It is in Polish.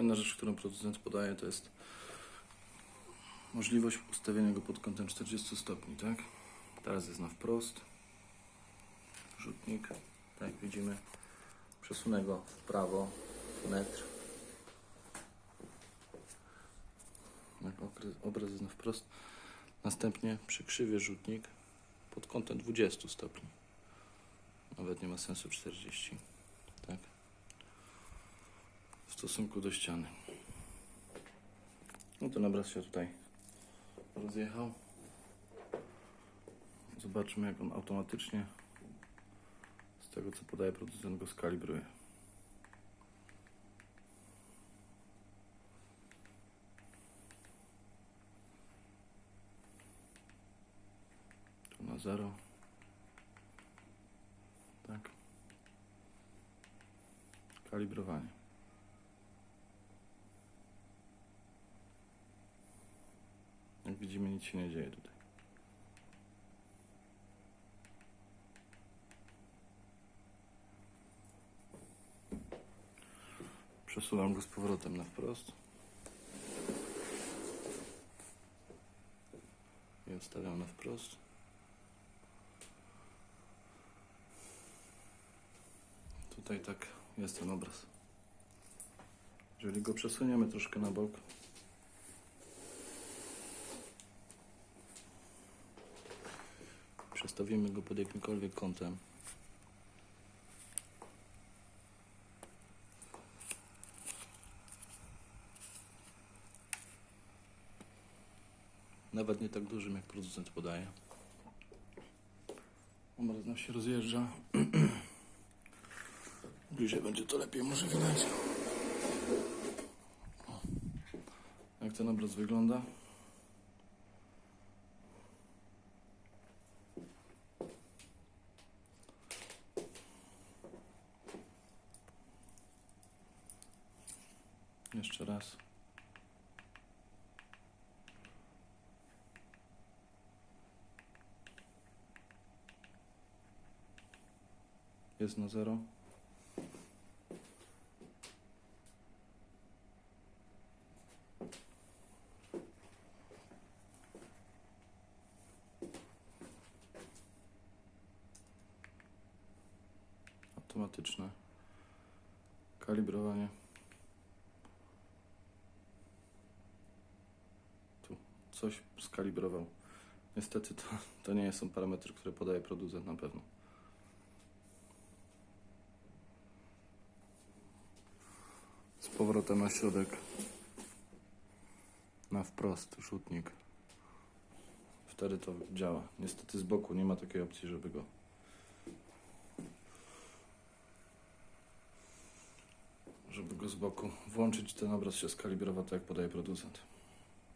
Kolejna rzecz, którą producent podaje, to jest możliwość ustawienia go pod kątem 40 stopni, tak? Teraz jest na wprost. Rzutnik, tak jak widzimy. Przesunę go w prawo metr. Okres- obraz jest na wprost. Następnie przykrzywię rzutnik pod kątem 20 stopni. Nawet nie ma sensu 40. Stosunku do ściany. No ten obraz się tutaj rozjechał. Zobaczmy jak on automatycznie z tego co podaje producent go skalibruje. Tu na zero. Tak. Kalibrowanie. Widzimy, nic się nie dzieje tutaj. Przesuwam go z powrotem na wprost. I ustawiam na wprost. Tutaj tak jest ten obraz. Jeżeli go przesuniemy troszkę na bok, przestawimy go pod jakimkolwiek kątem, nawet nie tak dużym jak producent podaje. Obraz nam się rozjeżdża. Bliżej będzie to lepiej może widać. O. Jak ten obraz wygląda? Jeszcze raz. Jest na zero. Automatyczne kalibrowanie. Tu coś skalibrował. Niestety to, to nie są parametry, które podaje producent na pewno. Z powrotem na środek. Na wprost rzutnik. Wtedy to działa. Niestety z boku nie ma takiej opcji, żeby go żeby go z boku włączyć, ten obraz się skalibrował tak jak podaje producent.